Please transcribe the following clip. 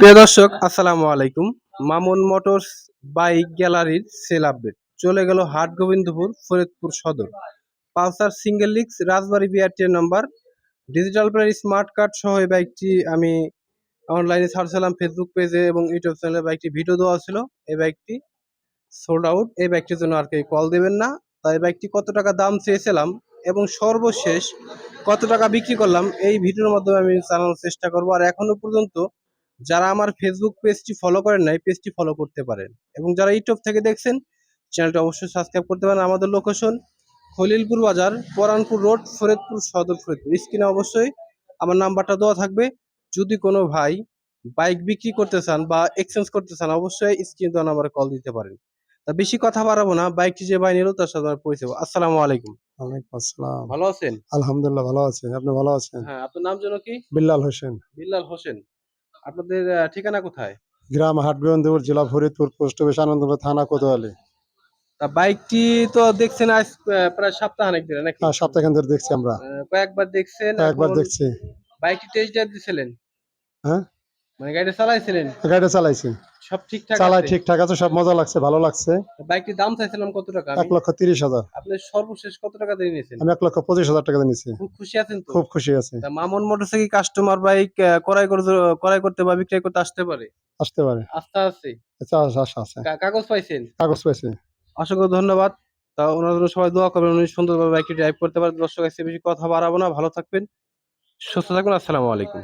প্রিয় দর্শক, আসসালামু আলাইকুম। মামুন মোটরস বাইক গ্যালারির সেল আপডেট। চলে গেল হাট গোবিন্দপুর ফরিদপুর সদর। পালসার সিঙ্গেল লিক্স Rajbari বিআরটির number. Digital player smart card সহ এই বাইকটি আমি অনলাইনে ছাড়ছিলাম ফেসবুক পেজে এবং ইউটিউব চ্যানেলে বাইকটি ভিডিও দেওয়া ছিল। এই বাইকটি সোল্ড আউট এই বাইকটির জন্য আর কেউ কল দেবেন না। তাই বাইকটি কত টাকা দাম চেয়েছিলাম এবং সর্বশেষ কত টাকা বিক্রি করলাম এই ভিডিওর মাধ্যমে আমি জানানোর চেষ্টা করব। আর এখনও পর্যন্ত যারা আমার ফেসবুক পেজটি ফলো করেন নাই পেজটি ফলো করতে পারেন। এবং যারা ইউটিউব থেকে দেখছেন চ্যানেলটি অবশ্যই সাবস্ক্রাইব করতে পারেন। আমাদের লোকেশন খলিলপুর বাজার পরানপুর রোড ফরিদপুর সদর ফরিদপুর। স্ক্রিনে অবশ্যই আমার নাম্বারটা দেওয়া থাকবে। যদি কোনো ভাই বাইক বিক্রি করতে চান বা এক্সচেঞ্জ করতে চান অবশ্যই স্ক্রিন দেওয়া নাম্বারে কল দিতে পারেন। তা বেশি কথা বাড়াবো না বাইকটি যে ভাই নিল তার সাথে আমার পরিচয়। আসসালামু আলাইকুম। ওয়ালাইকুম আসসালাম। ভালো আছেন? আলহামদুলিল্লাহ ভালো আছেন আপনি ভালো আছেন? হ্যাঁ আপনার নাম যেন কি? বিল্লাল হোসেন। বিল্লাল হোসেন। আপনাদের আহ, ঠিকানা কোথায়? গ্রাম হাটগোবিন্দপুর জেলা ফরিদপুর পোস্ট অফিস আনন্দপুর থানা কোতোয়ালি। তা বাইকটি তো দেখছেন আজ আহ, প্রায় সপ্তাহানেক ধরে নাকি? হ্যাঁ সপ্তাহ ধরে দেখছি আমরা। আহ, কয়েকবার দেখছেন একবার এখন দেখছি। বাইকটি টেস্ট ড্রাইভ দিছিলেন? হ্যাঁ? মানে গাড়িটা চালাইছিলেন? গাড়িটা চালাইছি। সব ঠিকঠাক আছে? ঠিকঠাক আছে সব মজা লাগছে ভালো লাগছে। বাইকটির দাম চাইছিলাম কত টাকা? এক লক্ষ তিরিশ হাজার। আপনি সর্বশেষ কত টাকা দিয়ে নিয়েছেন? আমি এক লক্ষ পঁচিশ হাজার টাকা দিয়ে খুব খুশি আছেন তো? খুব খুশি আছি। মামুন মোটরসে কাস্টমার বাইক ক্রয় করতে ক্রয় করতে বা বিক্রয় করতে আসতে পারে? আসতে পারে। আস্থা আছে? আচ্ছা আশা আশা আছে। কাগজ পাইছেন? কাগজ পাইছি। অসংখ্য ধন্যবাদ। তা ওনার জন্য সবাই দোয়া করবেন উনি সুন্দরভাবে বাইকটি ড্রাইভ করতে পারেন দর্শক এসে বেশি কথা বাড়াবো না। ভালো থাকবেন। সুস্থ থাকবেন আসসালামু আলাইকুম।